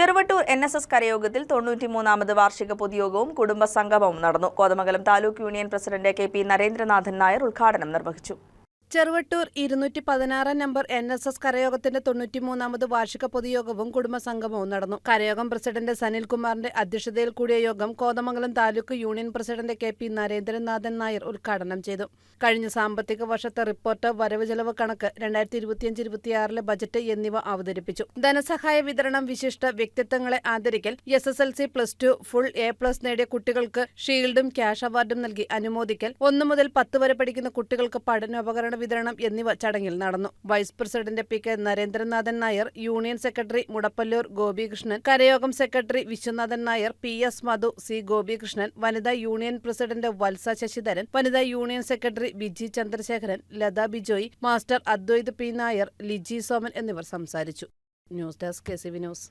Cheruvattoor N S S കരയോഗത്തിൽ തൊണ്ണൂറ്റിമൂന്നാമത് വാർഷിക പൊതുയോഗവും കുടുംബ സംഗമവും നടന്നു. Kothamangalam taluk union president K P Narendranathan Nair ഉദ്ഘാടനം നിർവഹിച്ചു. ചെറുവട്ടൂർ ഇരുന്നൂറ്റി പതിനാറാം നമ്പർ എൻ എസ് എസ് കരയോഗത്തിന്റെ തൊണ്ണൂറ്റിമൂന്നാമത് വാർഷിക പൊതുയോഗവും കുടുംബസംഗമവും നടന്നു. കരയോഗം പ്രസിഡന്റ് സനിൽകുമാറിന്റെ അധ്യക്ഷതയിൽ കൂടിയ യോഗം Kothamangalam taluk union president K P Narendranathan Nair ഉദ്ഘാടനം ചെയ്തു. കഴിഞ്ഞ സാമ്പത്തിക വർഷത്തെ റിപ്പോർട്ട് വരവ് ചെലവ് കണക്ക് രണ്ടായിരത്തി ഇരുപത്തിയഞ്ച് ഇരുപത്തിയാറിലെ ബജറ്റ് എന്നിവ അവതരിപ്പിച്ചു. ധനസഹായ വിതരണം വിശിഷ്ട വ്യക്തിത്വങ്ങളെ ആദരിക്കൽ S S L C plus two full A plus നേടിയ കുട്ടികൾക്ക് ഷീൽഡും ക്യാഷ് അവാർഡും നൽകി അനുമോദിക്കൽ. ഒന്നു മുതൽ പത്ത് വരെ പഠിക്കുന്ന കുട്ടികൾക്ക് പഠനോപകരണ വിതരണം എന്നിവ ചടങ്ങിൽ നടന്നു. Vice president P K Narendranathan Nair union secretary Mudappallur Gopikrishnan കരയോഗം secretary Viswanathan Nair P S Madhu C Gopikrishnan വനിതാ യൂണിയൻ പ്രസിഡന്റ് വത്സ ശശിധരൻ വനിതാ union secretary Biji Chandrasekharan Latha Bijoy master Advaith P Nair Liji Soman എന്നിവർ സംസാരിച്ചു. News desk K news.